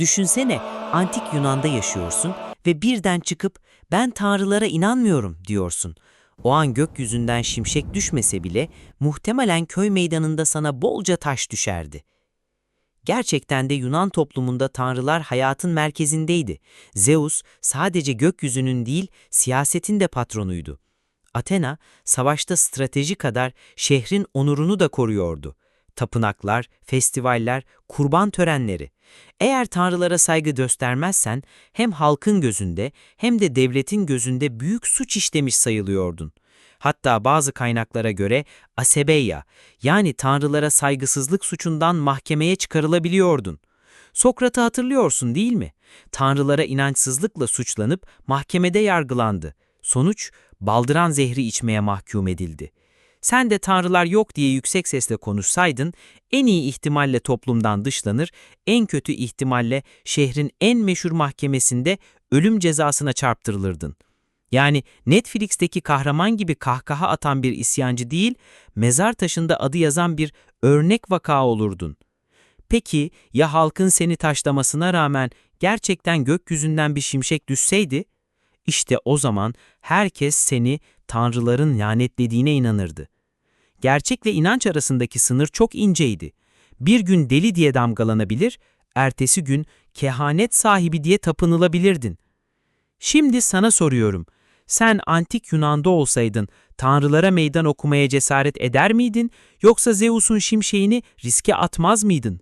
Düşünsene, antik Yunan'da yaşıyorsun ve birden çıkıp ben tanrılara inanmıyorum diyorsun. O an gökyüzünden şimşek düşmese bile muhtemelen köy meydanında sana bolca taş düşerdi. Gerçekten de Yunan toplumunda tanrılar hayatın merkezindeydi. Zeus sadece gökyüzünün değil, siyasetin de patronuydu. Athena, savaşta strateji kadar şehrin onurunu da koruyordu. Tapınaklar, festivaller, kurban törenleri. Eğer tanrılara saygı göstermezsen hem halkın gözünde hem de devletin gözünde büyük suç işlemiş sayılıyordun. Hatta bazı kaynaklara göre asebeya yani tanrılara saygısızlık suçundan mahkemeye çıkarılabiliyordun. Sokrat'ı hatırlıyorsun değil mi? Tanrılara inançsızlıkla suçlanıp mahkemede yargılandı. Sonuç baldıran zehri içmeye mahkum edildi. Sen de tanrılar yok diye yüksek sesle konuşsaydın, en iyi ihtimalle toplumdan dışlanır, en kötü ihtimalle şehrin en meşhur mahkemesinde ölüm cezasına çarptırılırdın. Yani Netflix'teki kahraman gibi kahkaha atan bir isyancı değil, mezar taşında adı yazan bir örnek vaka olurdun. Peki ya halkın seni taşlamasına rağmen gerçekten gökyüzünden bir şimşek düşseydi? İşte o zaman herkes seni tanrıların lanetlediğine inanırdı. Gerçekle inanç arasındaki sınır çok inceydi. Bir gün deli diye damgalanabilir, ertesi gün kehanet sahibi diye tapınılabilirdin. Şimdi sana soruyorum. Sen antik Yunan'da olsaydın tanrılara meydan okumaya cesaret eder miydin yoksa Zeus'un şimşeğini riske atmaz mıydın?